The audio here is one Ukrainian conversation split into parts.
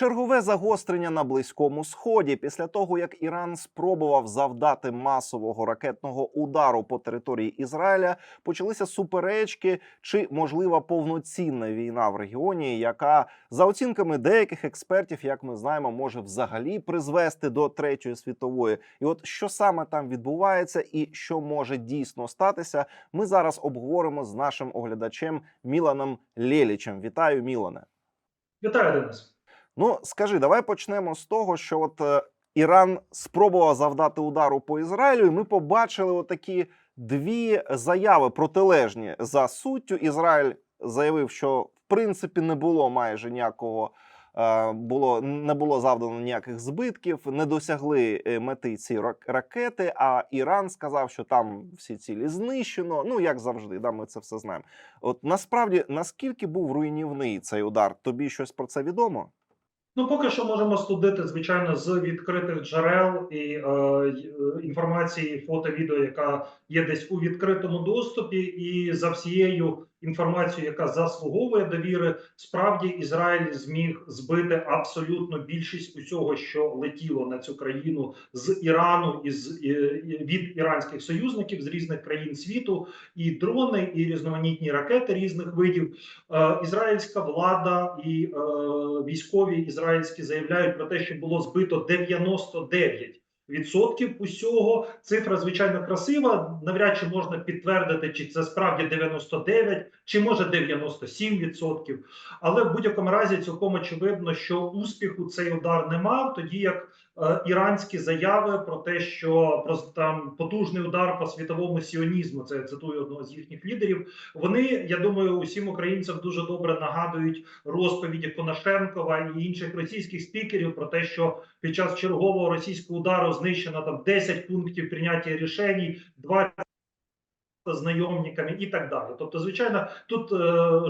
Чергове загострення на близькому сході після того, як Іран спробував завдати масового ракетного удару по території Ізраїля, почалися суперечки чи можлива повноцінна війна в регіоні, яка за оцінками деяких експертів, як ми знаємо, може взагалі призвести до третьої світової. І от що саме там відбувається, і що може дійсно статися, ми зараз обговоримо з нашим оглядачем Міланом Лєлічем. Вітаю, Мілане. Вітаю, Денис. Ну скажи, давай почнемо з того, що от е, Іран спробував завдати удару по Ізраїлю, і ми побачили отакі дві заяви протилежні за суттю. Ізраїль заявив, що в принципі не було майже ніякого. е, Було не було завдано ніяких збитків, не досягли е, мети ці ракети. А Іран сказав, що там всі цілі знищено. Ну як завжди, да, ми це все знаємо. От насправді наскільки був руйнівний цей удар? Тобі щось про це відомо? Ну, поки що можемо студити, звичайно, з відкритих джерел і е, е, інформації, фото, відео, яка є десь у відкритому доступі, і за всією інформацією, яка заслуговує довіри, справді Ізраїль зміг збити абсолютно більшість усього, що летіло на цю країну з Ірану і з і- і від іранських союзників з різних країн світу, і дрони, і різноманітні ракети різних видів. Е, Ізраїльська влада і е, військові ізраїльські заявляють про те, що було збито 99 відсотків усього. Цифра звичайно красива. Навряд чи можна підтвердити, чи це справді 99, чи може 97 відсотків. Але в будь-якому разі цілком очевидно, що успіху цей удар не мав, тоді як е, іранські заяви про те, що про там потужний удар по світовому сіонізму, це я цитую одного з їхніх лідерів. Вони, я думаю, усім українцям дуже добре нагадують розповіді Конашенкова і інших російських спікерів про те, що під час чергового російського удару знищено там 10 пунктів прийняття рішень, 20 знайомниками і так далі. Тобто, звичайно, тут е,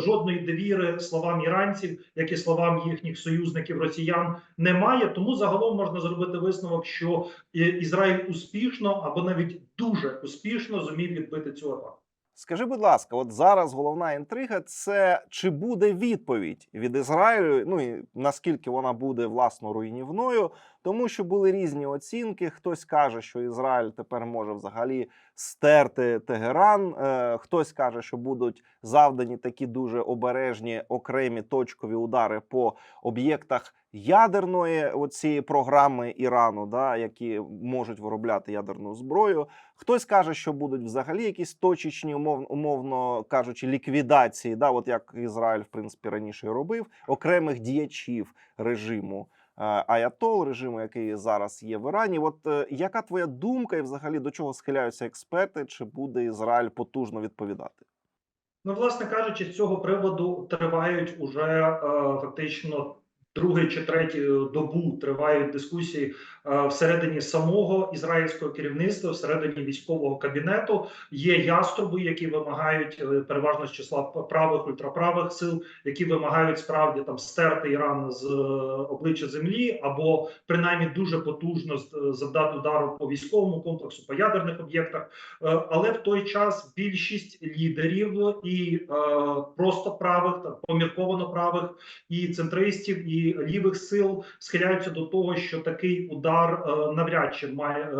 жодної довіри словам іранців, як і словам їхніх союзників росіян, немає. Тому загалом можна зробити висновок, що е, Ізраїль успішно або навіть дуже успішно зумів відбити цю атаку. Скажи, будь ласка, от зараз головна інтрига це чи буде відповідь від Ізраїлю? Ну і наскільки вона буде власно руйнівною, тому що були різні оцінки. Хтось каже, що Ізраїль тепер може взагалі стерти Тегеран. Е, хтось каже, що будуть завдані такі дуже обережні окремі точкові удари по об'єктах ядерної оцієї програми Ірану, да, які можуть виробляти ядерну зброю. Хтось каже, що будуть взагалі якісь точечні, умов, умовно кажучи, ліквідації, да, от як Ізраїль, в принципі, раніше робив, окремих діячів режиму Аятол, режиму, який зараз є в Ірані. От е, яка твоя думка, і взагалі до чого схиляються експерти? Чи буде Ізраїль потужно відповідати? Ну, власне кажучи, з цього приводу тривають уже е, фактично другий чи третій добу тривають дискусії е, всередині самого ізраїльського керівництва, всередині військового кабінету. Є яструби, які вимагають е, переважно з числа правих ультраправих сил, які вимагають справді там стерти Іран з е, обличчя землі, або принаймні дуже потужно е, завдати удару по військовому комплексу, по ядерних об'єктах. Е, Але в той час більшість лідерів і е, просто правих, та помірковано правих і центристів, і лівих сил схиляються до того, що такий удар е, навряд чи має е,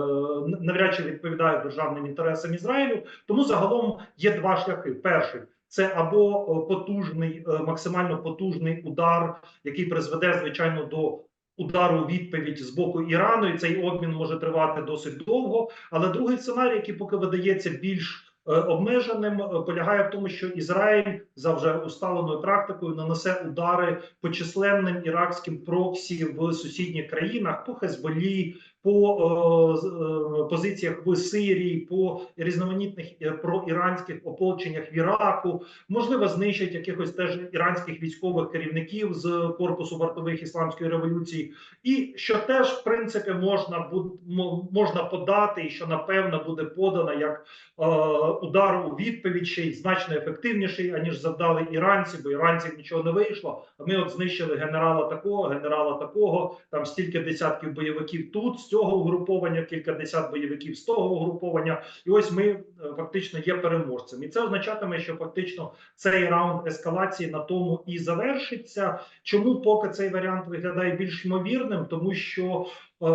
навряд чи відповідає державним інтересам Ізраїлю. Тому загалом є два шляхи: перший. Це або е, потужний, максимально потужний удар, який призведе звичайно до удару відповідь з боку Ірану, і цей обмін може тривати досить довго. Але другий сценарій, який поки видається більш обмеженим, е, полягає в тому, що Ізраїль за вже усталеною практикою нанесе удари по численним іракським проксі в сусідніх країнах по Хезболі, по е, е, позиціях в Сирії, по різноманітних е, проіранських ополченнях в Іраку, можливо, знищать якихось теж іранських військових керівників з корпусу вартових ісламської революції, і що теж в принципі можна можна подати, і що напевно буде подано як е, удар у відповідь ще й значно ефективніший, аніж завдали іранці, бо іранців нічого не вийшло. А ми от знищили генерала такого, генерала такого, там стільки десятків бойовиків тут, цього угруповання, кількадесят бойовиків з того угруповання. І ось ми е, фактично є переможцем. І це означатиме, що фактично цей раунд ескалації на тому і завершиться. Чому поки цей варіант виглядає більш ймовірним? Тому що е,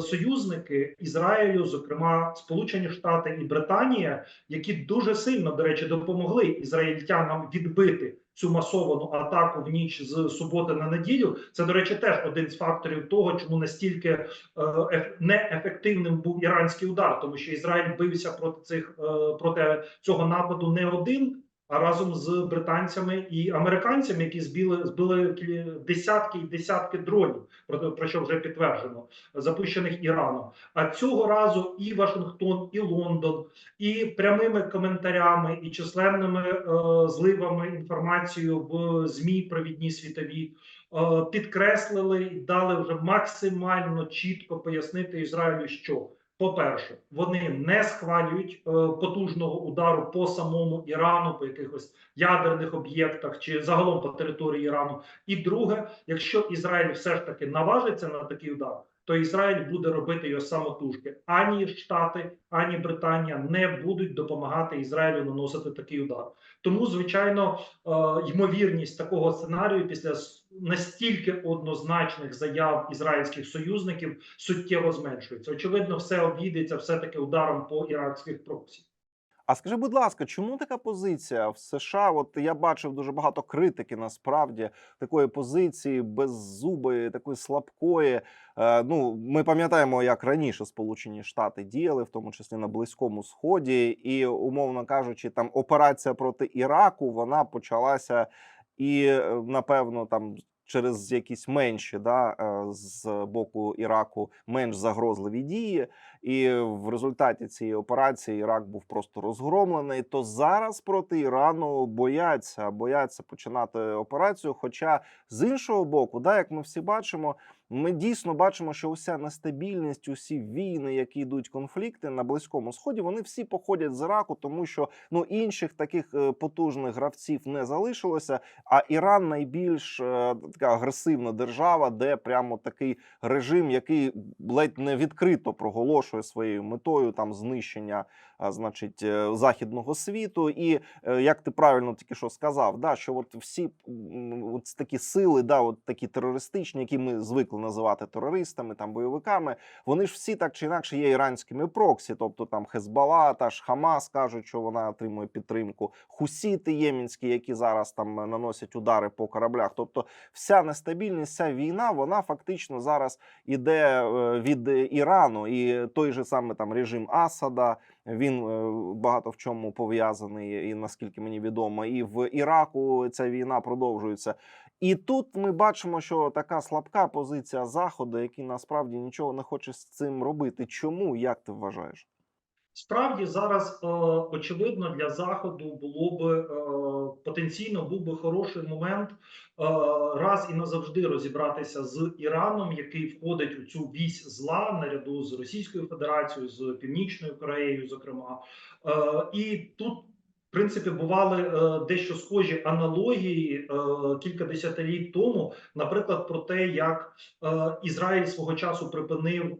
союзники Ізраїлю, зокрема Сполучені Штати і Британія, які дуже сильно до речі допомогли ізраїльтянам відбити цю масовану атаку в ніч з суботи на неділю. Це до речі, теж один з факторів того, чому настільки е, неефективним був іранський удар, тому що Ізраїль бився проти цих е, проти цього нападу не один. Разом з британцями і американцями, які збили збили десятки і десятки дронів, про, про що вже підтверджено, запущених Іраном. А цього разу і Вашингтон, і Лондон, і прямими коментарями, і численними е, зливами інформацією в змі провідні світові е, підкреслили і дали вже максимально чітко пояснити Ізраїлю, що по-перше, вони не схвалюють е, потужного удару по самому Ірану, по якихось ядерних об'єктах чи загалом по території Ірану. І друге, якщо Ізраїль все ж таки наважиться на такий удар, то Ізраїль буде робити його самотужки. Ані Штати, ані Британія не будуть допомагати Ізраїлю наносити такий удар. Тому, звичайно, е, ймовірність такого сценарію після настільки однозначних заяв ізраїльських союзників суттєво зменшується. Очевидно, все обійдеться все таки ударом по іракських проксі. А скажи, будь ласка, чому така позиція в США? От я бачив дуже багато критики насправді такої позиції беззубої, такої слабкої. Е, ну, ми пам'ятаємо, як раніше Сполучені Штати діяли, в тому числі на Близькому Сході, і умовно кажучи, там операція проти Іраку вона почалася і е, напевно там. Через якісь менші да, е, з боку Іраку менш загрозливі дії, і в результаті цієї операції Ірак був просто розгромлений. То зараз проти Ірану бояться, бояться починати операцію. Хоча з іншого боку, да, як ми всі бачимо, ми дійсно бачимо, що уся нестабільність, усі війни, які йдуть конфлікти на близькому сході, вони всі походять з Іраку, тому що ну інших таких е, потужних гравців не залишилося. А Іран найбільш е, така агресивна держава, де прямо такий режим, який ледь не відкрито проголошує своєю метою там знищення, значить, е, західного світу. І як ти правильно тільки що сказав, да, що от всі от такі сили, да, от такі терористичні, які ми звикли називати терористами, там бойовиками, вони ж всі так чи інакше є іранськими проксі, тобто там Хезбала, та ж Хамас кажуть, що вона отримує підтримку. Хусіти ємінські, які зараз там наносять удари по кораблях. Тобто, вся нестабільність, вся війна, вона фактично зараз іде е, від Ірану, і той же саме там режим Асада. Він е, багато в чому пов'язаний, і наскільки мені відомо, і в Іраку ця війна продовжується. І тут ми бачимо, що така слабка позиція Заходу, який насправді нічого не хоче з цим робити. Чому як ти вважаєш? Справді зараз е, очевидно для заходу було би е, потенційно був би хороший момент е, раз і назавжди розібратися з Іраном, який входить у цю вісь зла наряду з Російською Федерацією, з Північною Кореєю, зокрема, е, і тут. В принципі, бували е, дещо схожі аналогії е, кілька десятиліть тому, наприклад, про те, як е, Ізраїль свого часу припинив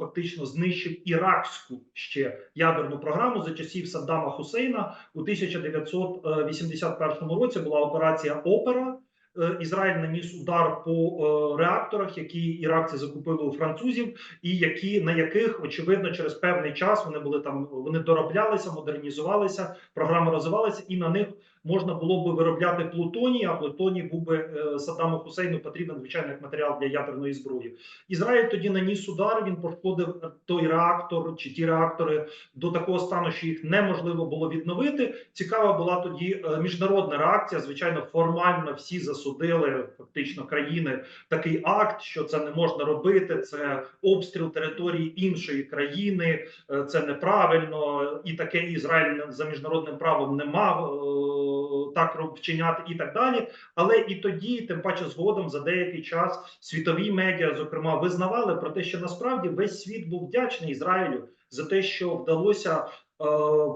фактично знищив іракську ще ядерну програму за часів Саддама Хусейна у 1981 році. Була операція Опера. Е, Ізраїль наніс удар по е, реакторах, які іракці закупили у французів, і які на яких очевидно через певний час вони були там, вони дороблялися, модернізувалися, програми розвивалися, і на них можна було би виробляти плутоній, а плутоній був би е, Саддаму Хусейну потрібен звичайно як матеріал для ядерної зброї. Ізраїль тоді наніс удар. Він пошкодив той реактор чи ті реактори до такого стану, що їх неможливо було відновити. Цікава була тоді е, міжнародна реакція. Звичайно, формально всі засудили фактично країни такий акт, що це не можна робити. Це обстріл території іншої країни, е, це неправильно, і таке Ізраїль за міжнародним правом не мав е, так вчиняти і так далі. Але і тоді, тим паче, згодом за деякий час світові медіа, зокрема, визнавали про те, що насправді весь світ був вдячний Ізраїлю за те, що вдалося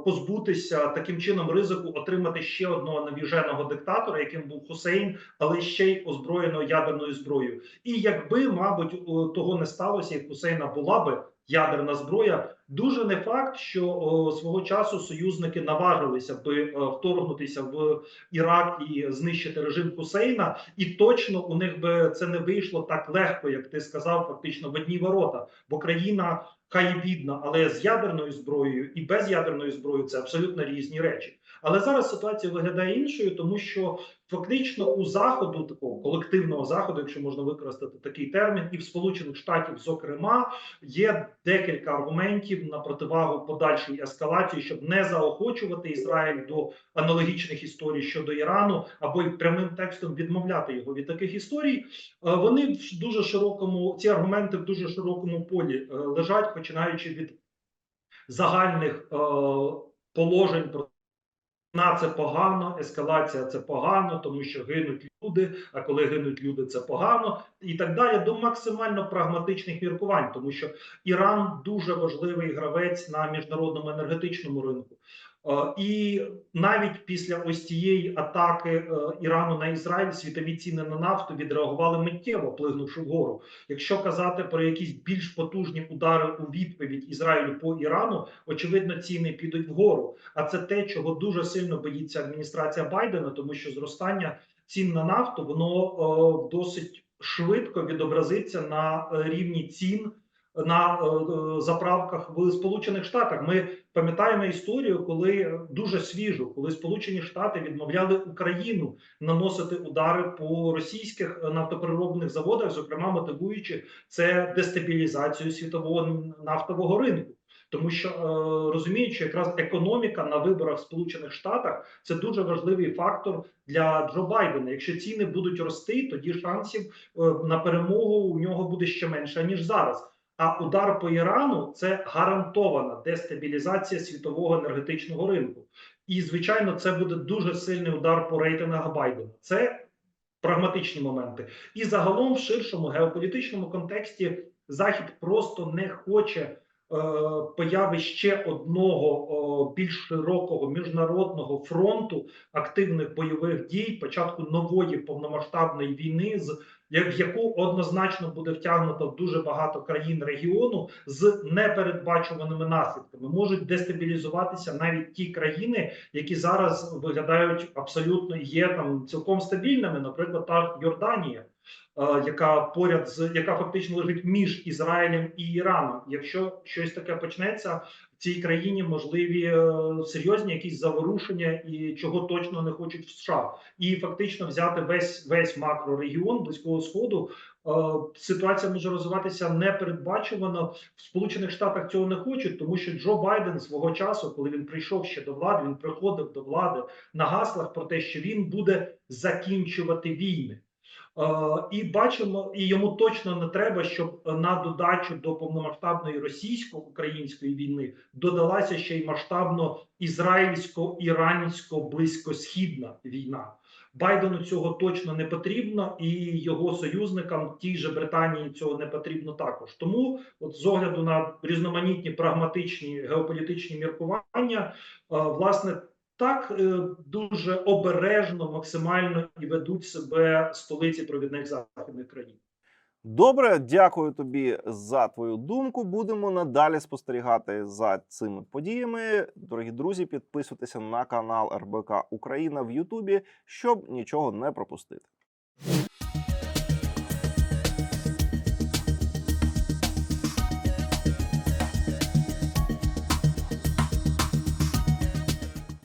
позбутися таким чином ризику отримати ще одного навіженого диктатора, яким був Хусейн, але ще й озброєного ядерною зброєю. І якби, мабуть, того не сталося, і Хусейна була би ядерна зброя, дуже не факт, що о, свого часу союзники наважилися би о, вторгнутися в Ірак і знищити режим Хусейна, і точно у них би це не вийшло так легко, як ти сказав, фактично в одні ворота, бо країна. Хай і бідна, але з ядерною зброєю і без ядерної зброї це абсолютно різні речі. Але зараз ситуація виглядає іншою, тому що фактично у заходу, такого колективного заходу, якщо можна використати такий термін, і в Сполучених Штатів, зокрема, є декілька аргументів на противагу подальшій ескалації, щоб не заохочувати Ізраїль до аналогічних історій щодо Ірану, або й прямим текстом відмовляти його від таких історій. Е, Вони в дуже широкому ці аргументи в дуже широкому полі е, лежать, починаючи від загальних е, положень про на це погано, ескалація це погано, тому що гинуть люди. А коли гинуть люди, це погано, і так далі. До максимально прагматичних міркувань, тому що Іран дуже важливий гравець на міжнародному енергетичному ринку. Е, І навіть після ось цієї атаки е, Ірану на Ізраїль світові ціни на нафту відреагували миттєво, плигнувши вгору. Якщо казати про якісь більш потужні удари у відповідь Ізраїлю по Ірану, очевидно, ціни підуть вгору. А це те, чого дуже сильно боїться адміністрація Байдена, тому що зростання цін на нафту воно е, досить швидко відобразиться на рівні цін на е, е, заправках в Сполучених Штатах. Ми пам'ятаємо історію, коли е, дуже свіжу, коли Сполучені Штати відмовляли Україну наносити удари по російських нафтопереробних заводах, зокрема мотивуючи це дестабілізацію світового нафтового ринку. Тому що розуміючи, якраз економіка на виборах в Сполучених Штатах це дуже важливий фактор для Джо Байдена. Якщо ціни будуть рости, тоді шансів на перемогу у нього буде ще менше ніж зараз. А удар по Ірану це гарантована дестабілізація світового енергетичного ринку. І звичайно, це буде дуже сильний удар по рейтингах Байдена. Це прагматичні моменти. І загалом, в ширшому геополітичному контексті, Захід просто не хоче е, появи ще одного о, більш широкого міжнародного фронту активних бойових дій, початку нової повномасштабної війни, з в яку однозначно буде втягнуто дуже багато країн регіону з непередбачуваними наслідками. Можуть дестабілізуватися навіть ті країни, які зараз виглядають абсолютно є там цілком стабільними, наприклад, та Йорданія. Е, Яка поряд з яка фактично лежить між Ізраїлем і Іраном, якщо щось таке почнеться в цій країні, можливі е, серйозні якісь заворушення, і чого точно не хочуть в США, і фактично взяти весь весь макрорегіон близького сходу. Е, Ситуація може розвиватися непередбачувано. В Сполучених Штатах цього не хочуть, тому що Джо Байден свого часу, коли він прийшов ще до влади, він приходив до влади на гаслах про те, що він буде закінчувати війни. Е, І бачимо, і йому точно не треба, щоб на додачу до повномасштабної російсько-української війни додалася ще й масштабно ізраїльсько-ірансько-близькосхідна війна. Байдену цього точно не потрібно, і його союзникам, тій же Британії, цього не потрібно також. Тому, от з огляду на різноманітні прагматичні геополітичні міркування, е, власне. Так е, дуже обережно, максимально і ведуть себе столиці провідних західних країн. Добре, дякую тобі за твою думку. Будемо надалі спостерігати за цими подіями. Дорогі друзі, підписуйтеся на канал РБК Україна в Ютубі, щоб нічого не пропустити.